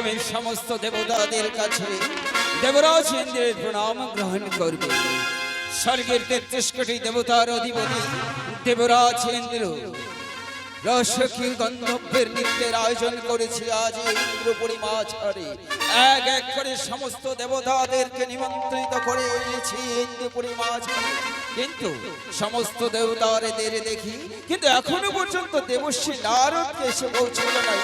প্রথমে সমস্ত দেবতাদের কাছে। দেবরাজ ইন্দ্রের প্রণাম গ্রহণ করবে। স্বর্গের তেত্রিশ কোটি দেবতার অধিপতি দেবরাজ ইন্দ্র। গন্ধব্যের নৃত্যের আয়োজন করেছে আজ মাঝারে এক এক করে সমস্ত দেবতাদেরকে নিমন্ত্রিত করে এনেছি ইন্দ্রপুরী মাঝারে কিন্তু সমস্ত দেবতাদের দেখি, কিন্তু এখনও পর্যন্ত দেবশ্রী নারদকে এসে পৌঁছল না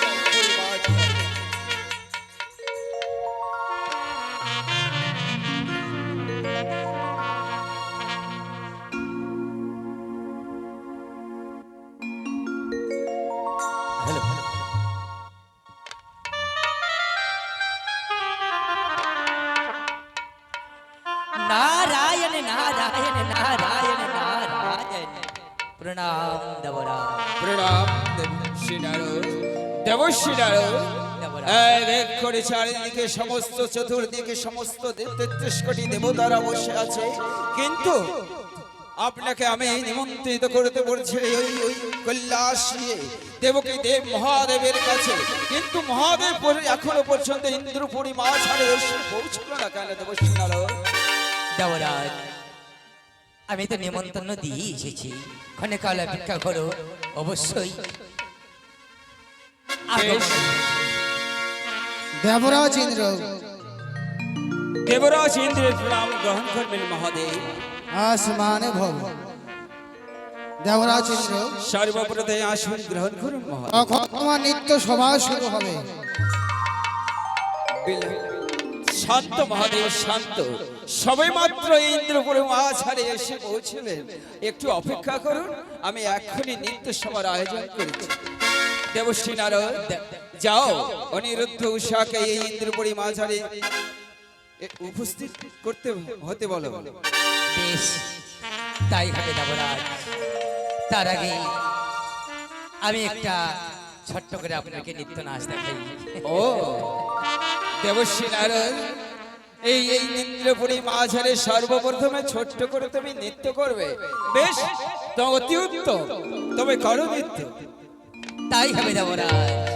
চারিদিকে সমস্ত চতুর্দিকে সমস্ত তেত্রিশ কোটি দেবতারা বসে আছে। কিন্তু আপনাকে আমি নিমন্ত্রিত করতে বলছি ওই ওই কৈলাস দেবকী দেব মহাদেবের কাছে। কিন্তু মহাদেব এখনও পর্যন্ত ইন্দ্রপুরী মা ছাড়ে পৌঁছলো না কেন নারদ দেবরাজ আমি তো নিমন্ত্রণ দিয়ে এসেছি। ক্ষণকাল অপেক্ষা করো অবশ্যই। দেবরাজ ইন্দ্র দেবরাজ ইন্দ্রের প্রণাম গ্রহণ করবেন মহাদেব। আসমানে ভব। দেবরাজ ইন্দ্র সর্বপ্রথমে আসন গ্রহণ করুন মহাদেব। নিত্য সভা শুরু হবে। শান্ত মহাদেব শান্ত। সবে মাত্র ইন্দ্রপুরে মাঝারে এসে পৌঁছলেন। একটু অপেক্ষা করুন আমি এক্ষুনি নিত্য সভার আয়োজন করেছি দেবশ্রী নারদ যাও অনিরুদ্ধ উষাকে এই ইন্দ্রপুরী মাঝারে উপস্থিত করতে হতে বলো। বেশ তাই হবে দেবরাজ। তার আগে আমি একটা ছোট্ট করে আপনাকে নিত্য নাচ দেখাই। ও দেবশ্রী নারদ এই এই ইন্দ্রপুরী মাঝারে সর্বপ্রথমে ছোট্ট করে তুমি নৃত্য করবে। বেশ তো অতি উত্তম। তবে করো নৃত্য। তাই হবে দেবরাজ।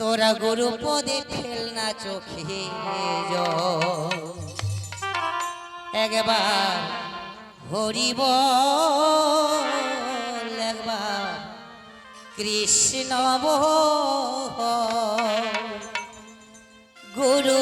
তোরা গুরু পদে ফেলনা চোখে জল। একবার হরিব একবার কৃষ্ণ গুরু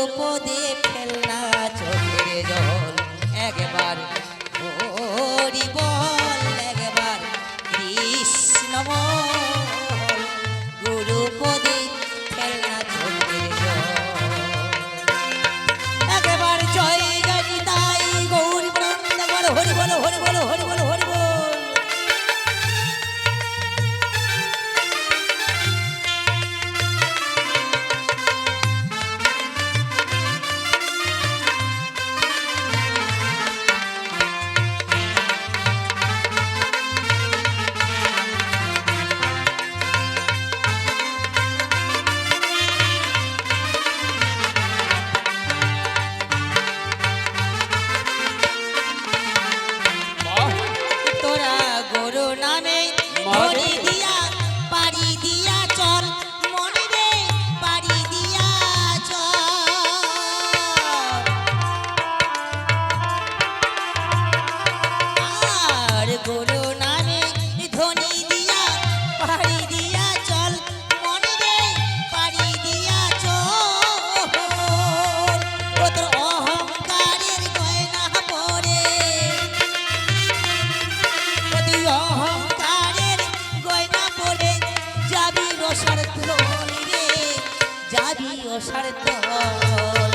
রসার তল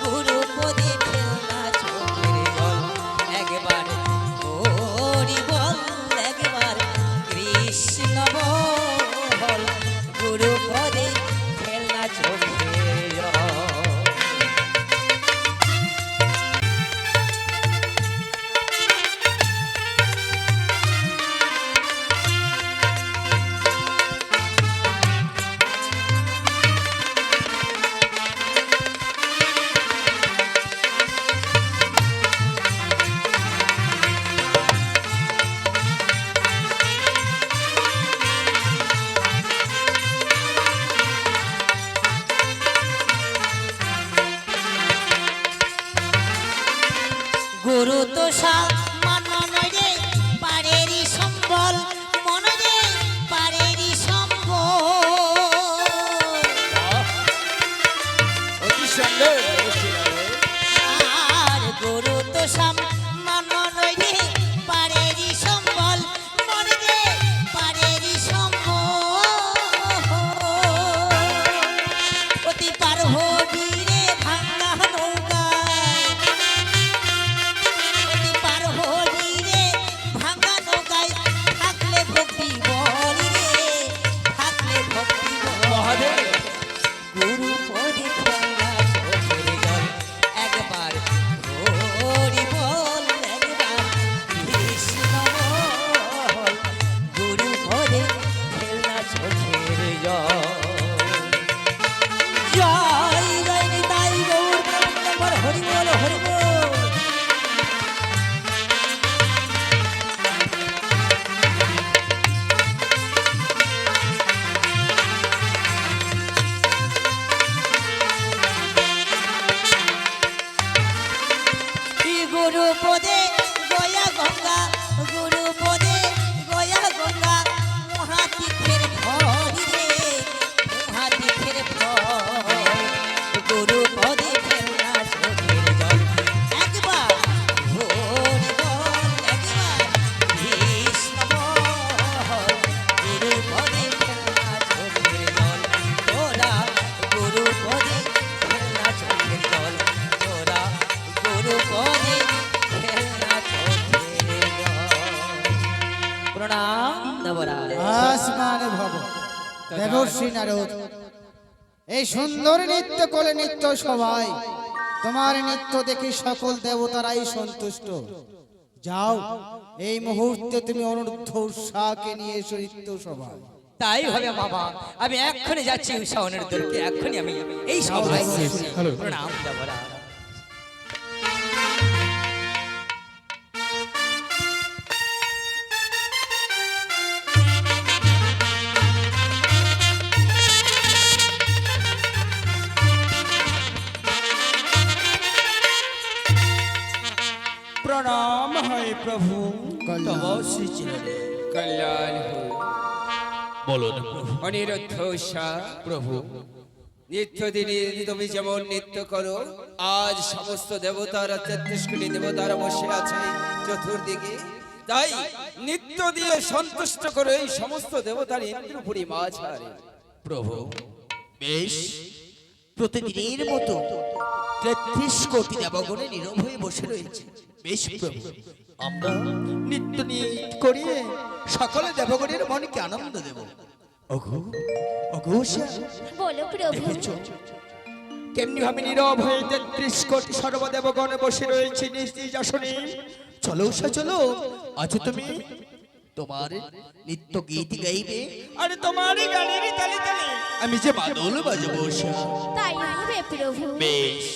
গুরু পদে দেবশ্রী নারদ এই সুন্দর নৃত্য কোলে নৃত্য সবাই তোমার নৃত্য দেখে সকল দেবতারাই সন্তুষ্ট। যাও এই মুহূর্তে তুমি অনুরুদ্ধ উৎসাহকে নিয়ে এসো নৃত্য সভায়। তাই হবে বাবা আমি এক্ষুনি যাচ্ছি উৎসাহনের দলকে এক্ষুনি আমি এই সভায় প্রণাম দেবরাজ কল্যাণ। কল্যাণ বলুন প্রভু। অনিরুদ্ধ উষা প্রভু। নিত্যদিনে তুমি যেমন নৃত্য করো আজ সমস্ত দেবতারা তেত্রিশ কোটি দেবতারা বসে আছে চতুর্দিকে। তাই নিত্য দিয়ে সন্তুষ্ট করে এই সমস্ত দেবতার ইন্দ্রপুরী মাঝারে। প্রভু বেশ। প্রতিদিনের মতো তেত্রিশ কোটি দেবগণে নীরব হয়ে বসে রয়েছে। বেশ প্রভু। আমরা নিত্য নিয়ে করিয়ে সকলে দেবগণের মনকে আনন্দ দেব। অঘু অঘোষা বলো প্রভু। কেমনি ভাবে নীরব হয়ে তেত্রিশ কোটি সর্বদেবগণ বসে রয়েছে নিজ নিজ আসনে। চলো উষা চলো। আজ তুমি তোমার নিত্য গীত গাইবে। আর তোমার গানের তালে তালে। আমি যে মাদল বাজাবো উষা তাই হবে প্রভু। বেশ।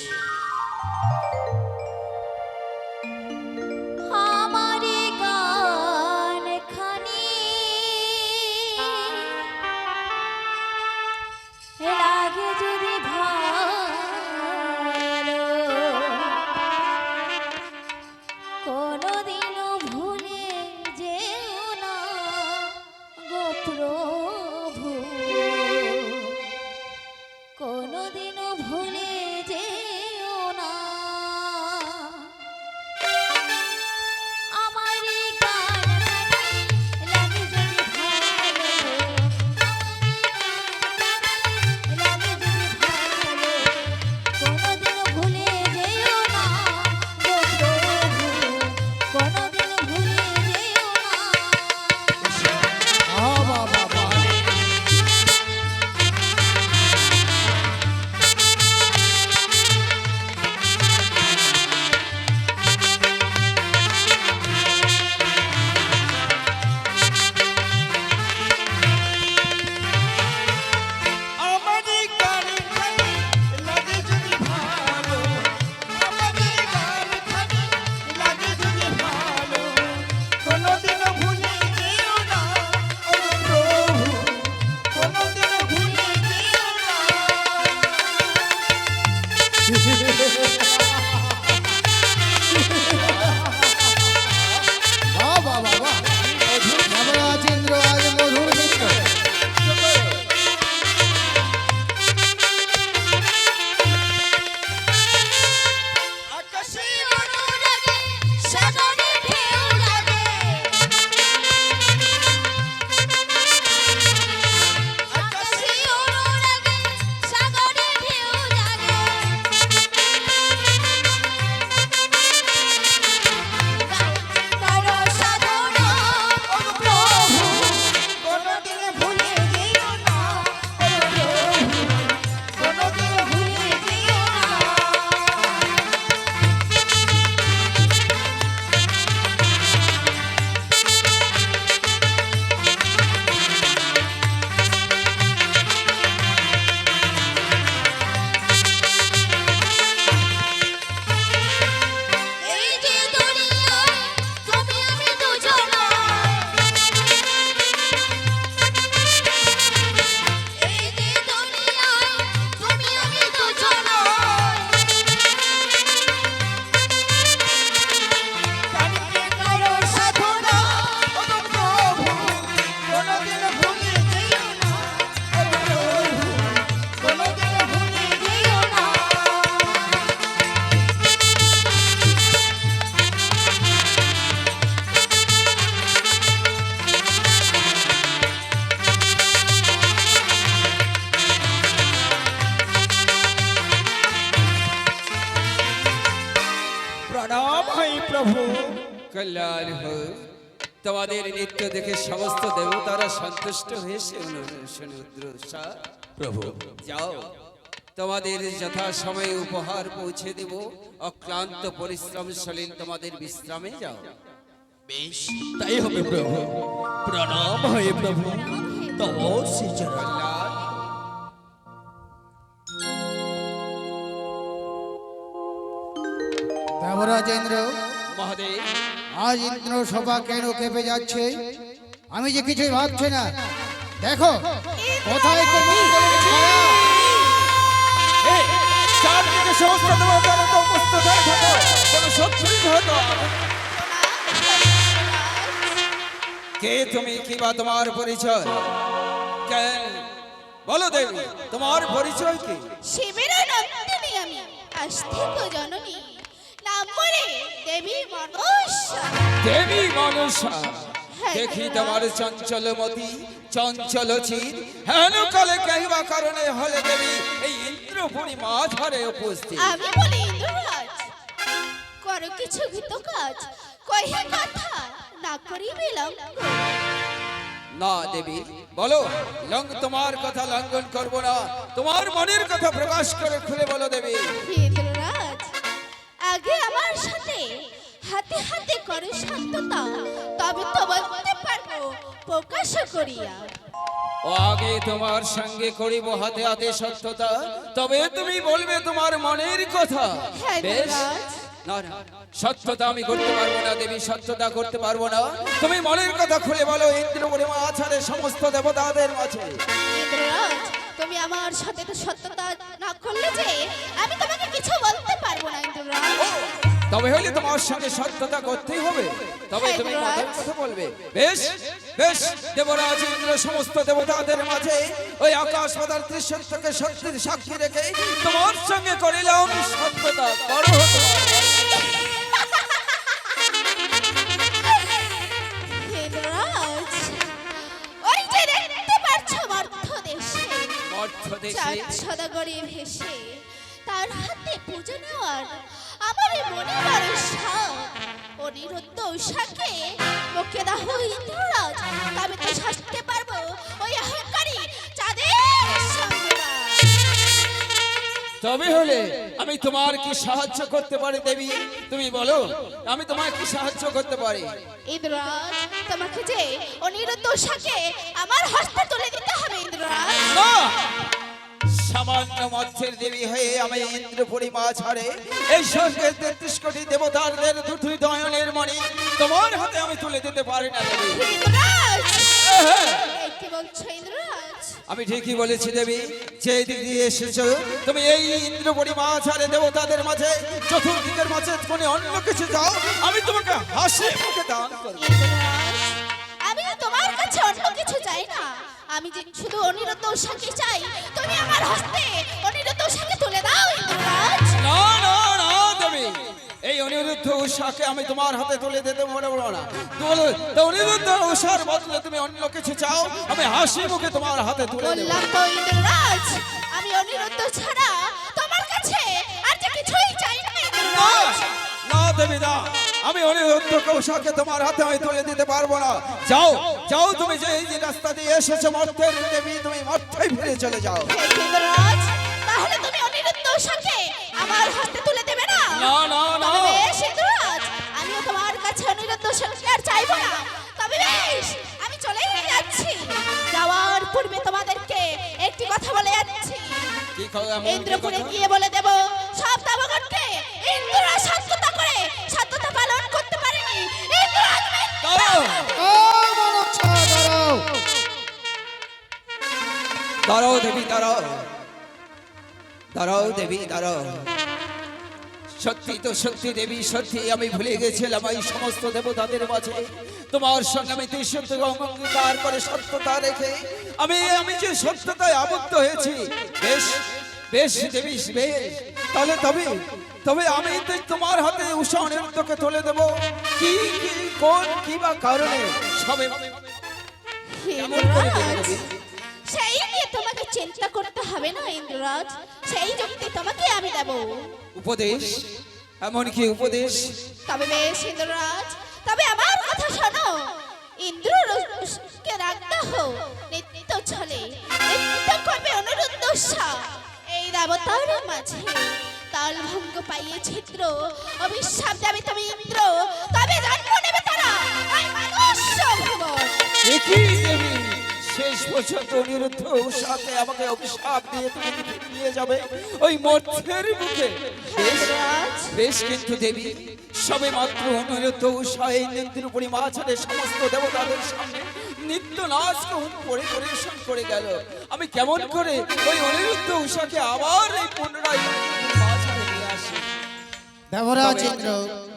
তোমাদের নৃত্য দেখে সমস্ত দেবতারা সন্তুষ্ট হয়েছে প্রভু যাও। তোমাদের যথা সময়ে উপহার পৌঁছে দেব। অক্লান্ত পরিশ্রমশালীন তোমাদের বিশ্রামে যাও। বেশ। তাই হবে প্রভু। প্রণাম হয়ে প্রভু। তব শ্রীচরণ। মহাদেব। আজ ইন্দ্র সভা কেন কেঁপে যাচ্ছে? আমি যে কিছুই ভাবছি না। দেখো কোথায় কোন চারদিকে সমস্ত দেবতারা তো উপস্থিত হয়ে থাকো। কোনো শত্রুই হতো কে তুমি কি বা তোমার পরিচয়? কেন বলো দেবী তোমার পরিচয় কি? শিবের নন্দিনী আমি দেবী মনসা। হ্যাঁ, দেখি। তোমার চঞ্চলমতি চঞ্চল চির হেন কালে কেবা কারণে হলে দেবী এই ইন্দ্রপুরী মাঝারে উপস্থিত। আমি বলি ইন্দ্ররাজ করো কিছু ঘৃত কাজ। কহে কথা না করি বিলম্ব। না দেবী বলো লঙ্গ তোমার কথা লঙ্ঘন করব না। তোমার মনের কথা প্রকাশ করে খুলে বলো দেবী। ইন্দ্ররাজ আগে আমার সাথে হাতে হাতে করে সত্যতা তবে তো বলতে পারব প্রকাশ করিয়া। আগে তোমার সঙ্গে করিব হাতে হাতে সত্যতা তবে তুমি বলবে তোমার মনের কথা। হ্যাঁ, বেশ। না না সত্যতা আমি করতে পারব না দেবী সত্যতা করতে পারব না। তুমি মনের কথা খুলে বলো ইন্দ্র পরিমা আছাড়ে সমস্ত দেবতাদের মাঝে। তুমি আমার সাথে তো সত্যতা না করলে যে আমি তোমাকে কিছু বলতে পারব না ইন্দ্ররাজ। তবে হলে তোমার সঙ্গে সত্যতা করতেই হবে। তবে হ্যাঁ, তুমি। কথা বলবে। বেশ বেশ দেবরাজ ইন্দ্র সমস্ত দেবতাদের মাঝে ওই আকাশ পাতার ত্রিসত্যকে সত্যের সাক্ষী রেখে তোমার সঙ্গে করিলাম সত্যতা। চাঁদ সদাগরে ভেসে তার হাতে পুজো নেওয়ার আমার মনে বড় শখ অনিরুদ্ধ উষাকে মুখে দাহ ইন্দ্ররাজ তবে তো শাসতে পারব ওই অহংকারী চাঁদের তবে হলে আমি তোমার কি সাহায্য করতে পারি দেবী? তুমি বলো আমি তোমার কি সাহায্য করতে পারি? ইন্দ্ররাজ তোমাকে যে অনিরুদ্ধ উষাকে আমার হস্তে তুলে দিতে হবে ইন্দ্ররাজ। না! সামান্য মধ্যের দেবী হয়ে আমি ইন্দ্রপুরী মা ছাড়ে। এই সঙ্গে তেত্রিশ কোটি দেবতারদের দুটি দয়নের মণি তোমার হাতে আমি তুলে দিতে পারি না হ্যাঁ, ইন্দ্ররাজ? আমি ঠিকই বলেছি দেবী যে দিক দিয়ে এসেছ তুমি এই ইন্দ্রপুরী মা ছাড়ে দেবতাদের মাঝে চতুর্দিকের মাঝে কোনো অন্য কিছু চাও আমি তোমাকে হাসি মুখে দান করব। তোমার কাছে অন্য কিছু চাই না। আমি যে শুধু অনিরুদ্ধ উষাকে চাই তুমি আমার হস্তে অনিরুদ্ধ উষাকে তুলে দাও ইন্দ্ররাজ। না না না এই অনিরুদ্ধ উষাকে আমি তোমার হাতে তুলে দিতে পারব না। বলো- তো অনিরুদ্ধ উষার বদলে তুমি অন্য কিছু চাও? আমি হাসি মুখে তোমার হাতে তুলে বললাম তো ইন্দ্ররাজ আমি অনিরুদ্ধ ছাড়া তোমার কাছে আর যে কিছুই চাই না না ইন্দ্ররাজ। না দেবী না আমি অনিরুদ্ধ কৌশাকে তোমার হাতে আমি তুলে দিতে পারব না। যাও যাও তুমি যে এই যে রাস্তা দিয়ে এসেছ মর্তের দেবী তুমি মর্তেই ফিরে চলে যাও। তাহলে তুমি অনিরুদ্ধ উষাকে আমার হস্তে তুলে দেবে না? না না না। আমিও তোমার কাছে অনিরুদ্ধ আর চাইব না। তবে বেশ আমি যাচ্ছি। যাওয়ার পূর্বে তোমাদেরকে একটি কথা বলে যাচ্ছি। ইন্দ্রপুরে গিয়ে বলে দেব দাঁড়াও দেবী দাঁড়াও দাঁড়াও দেবী দাঁড়াও। সত্যি তো সত্যি দেবী সত্যি আমি ভুলে গেছিলাম এই সমস্ত দেবতাদের মাঝে। তোমার সঙ্গে আমি সত্য অঙ্গীকার করে সত্যতা রেখে আমি আমি যে সত্যতায় আবদ্ধ হয়েছি বেশ বেশ দেবী বেশ। তাহলে তবে তবে আমি তো তোমার হাতে উষা অনিরুদ্ধকে তুলে দেব। কি কোন কি বা কারণে? সবে এমন করে চিন্তা করতে হবে না ইন্দ্ররাজ। সেই যুক্তি তোমাকে আমি দেব। উপদেশ এমন কি উপদেশ। তবে বেশ ইন্দ্ররাজ তবে আমার কথা শোনো। ইন্দ্র কে রাখতে হো নিত্য চলে নিত্য করবে অনুরোধ দশা এই দেবতার মাঝে তাল ভঙ্গ পাইয়ে ছিদ্র অবিশ্বাস দেবে তুমি ইন্দ্র। তবে জন্ম নেবে তারা। দেবী। শেষ পর্যন্ত অনিরুদ্ধ সাথে আমাকে অভিশাপ দিয়ে তুমি নিয়ে যাবে। ওই মর্থের মুখে। বেশ কিন্তু দেবী সবে মাত্র অনিরুদ্ধ উষা এই নদীর উপরই মাঝারে সমস্ত দেবতাদের সামনে নিত্য নাচ করে পরিবেশন করে গেল। আমি কেমন করে ওই অনিরুদ্ধ উষাকে আবার এই পুনরায় নিয়ে আসি। দেবরাজ ইন্দ্র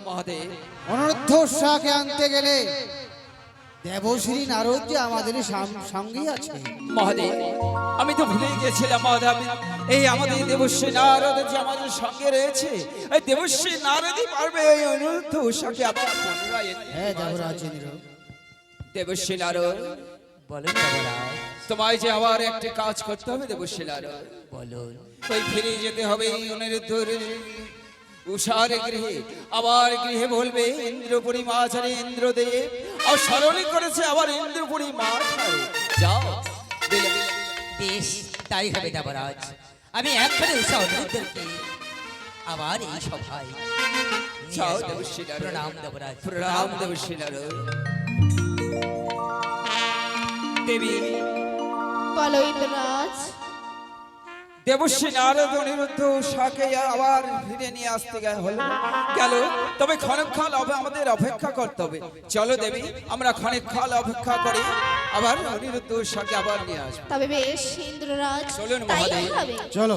মহাদেব। অনর্থ উৎসাহকে আনতে গেলে দেবশ্রী নারদ যে আমাদের সঙ্গেই আছে মহাদেব আমি তো ভুলে গেছিলাম মহাদেব। এই আমাদের দেবশ্রী নারদ যে আমাদের সঙ্গে রয়েছে। এই দেবশ্রী নারদই পারবে এই অনিরুদ্ধ উষাকে আবার পুনরায় হ্যাঁ দেবরাজ দেবশ্রী নারদ বলুন দেবরাজ। তোমায় যে আবার একটি কাজ করতে হবে দেবশ্রী নারদ। বলুন ওই ফিরে যেতে হবে এই অনিরুদ্ধর উষার গৃহে আবার গৃহে বলবে ইন্দ্রপুরী মাঝারে ইন্দ্রদেব। আর স্মরণ করেছে আবার ইন্দ্রপুরী মাঝারে যাও। দিলে বেশ তাই হবে দেবরাজ। আমি একবারে উষা অনিরুদ্ধকে আবার এই সভায় যাও। দেবশ্রী প্রণাম দেবরাজ। প্রণাম দেবশ্রী নারদ। দেবী বলো ইন্দ্ররাজ। দেবশ্রী নারদ অনিরুদ্ধ শাকে আবার ফিরে নিয়ে আসতে হলো গেল। তবে ক্ষণকাল অবে- আমাদের অপেক্ষা করতে হবে। চলো দেবী আমরা ক্ষণকাল অপেক্ষা করি। আবার অনিরুদ্ধ শাকে আবার নিয়ে আসব। তবে বেশ ইন্দ্ররাজ চলুন, মহাদেব। চলো।